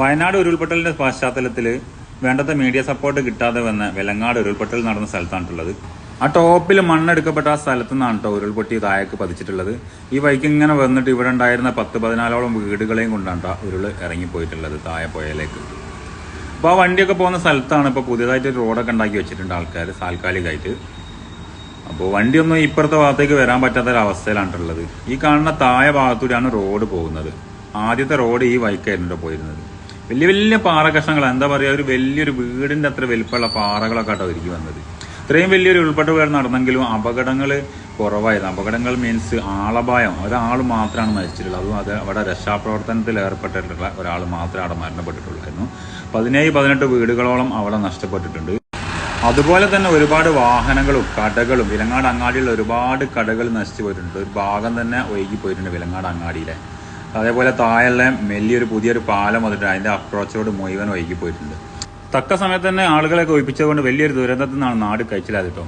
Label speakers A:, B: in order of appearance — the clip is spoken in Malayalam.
A: വയനാട് ഉരുൾപൊട്ടലിന്റെ പശ്ചാത്തലത്തിൽ വേണ്ടത്ര മീഡിയ സപ്പോർട്ട് കിട്ടാതെ വന്ന വെലങ്ങാട് ഉരുൾപൊട്ടൽ നടന്ന സ്ഥലത്താണുള്ളത്. ആ ടോപ്പിൽ മണ്ണെടുക്കപ്പെട്ട ആ സ്ഥലത്തു നിന്നാണ് കേട്ടോ ഉരുൾപൊട്ടി താഴേക്ക് പതിച്ചിട്ടുള്ളത്. ഈ വൈക്ക് ഇങ്ങനെ വന്നിട്ട് ഇവിടെ ഉണ്ടായിരുന്ന പത്ത് പതിനാലോളം വീടുകളെയും കൊണ്ടാണ് കേട്ടോ ഉരുൾ ഇറങ്ങിപ്പോയിട്ടുള്ളത് താഴെ പുഴയിലേക്ക്. അപ്പോൾ ആ വണ്ടിയൊക്കെ പോകുന്ന സ്ഥലത്താണ് ഇപ്പോൾ പുതിയതായിട്ട് റോഡൊക്കെ ഉണ്ടാക്കി വെച്ചിട്ടുണ്ട് ആൾക്കാർ താൽക്കാലികമായിട്ട് അപ്പോൾ വണ്ടിയൊന്നും ഇപ്പുറത്തെ ഭാഗത്തേക്ക് വരാൻ പറ്റാത്ത ഒരു അവസ്ഥയിലാണ് ഉള്ളത് ഈ കാണുന്ന താഴെ ഭാഗത്തൂടെയാണ് റോഡ് പോകുന്നത്. ആദ്യത്തെ റോഡ് ഈ വൈക്കായിരുന്നു പോയിരുന്നത്. വലിയ വലിയ പാറ കഷ്ണങ്ങൾ എന്താ പറയുക ഒരു വലിയൊരു വീടിന്റെ അത്ര വലിപ്പമുള്ള പാറകളൊക്കെ ആട്ടോ ഒരുക്കി വന്നത്. ഇത്രയും വലിയൊരു ഉൾപ്പെട്ട വീട് നടന്നെങ്കിലും അപകടങ്ങൾ കുറവായിരുന്നു. അപകടങ്ങൾ മീൻസ് ആളപായം. ഒരാൾ മാത്രമാണ് മരിച്ചിട്ടുള്ളത്. അതും അത് അവിടെ രക്ഷാപ്രവർത്തനത്തിൽ ഏർപ്പെട്ടിട്ടുള്ള ഒരാൾ മാത്രമേ അവിടെ മരണപ്പെട്ടിട്ടുള്ളായിരുന്നു. പതിനേഴ് പതിനെട്ട് വീടുകളോളം അവിടെ നഷ്ടപ്പെട്ടിട്ടുണ്ട്. അതുപോലെ തന്നെ ഒരുപാട് വാഹനങ്ങളും കടകളും വിലങ്ങാട് അങ്ങാടിയിലുള്ള ഒരുപാട് കടകൾ നശിച്ചു പോയിട്ടുണ്ട്. ഒരു ഭാഗം തന്നെ ഒഴുകി പോയിട്ടുണ്ട് വിലങ്ങാട് അങ്ങാടിയിലെ. അതേപോലെ താഴെയുള്ള വലിയൊരു പുതിയൊരു പാലം വന്നിട്ട് അതിന്റെ അപ്രോച്ച് റോഡ് മുഴുവൻ പോയിട്ടുണ്ട് തക്ക സമയത്ത് തന്നെ ആളുകളെ ഒഴിപ്പിച്ചതുകൊണ്ട് വലിയൊരു ദുരന്തത്തിൽ നിന്നാണ് നാട് കഴിച്ചില്ലാതെ കേട്ടോ.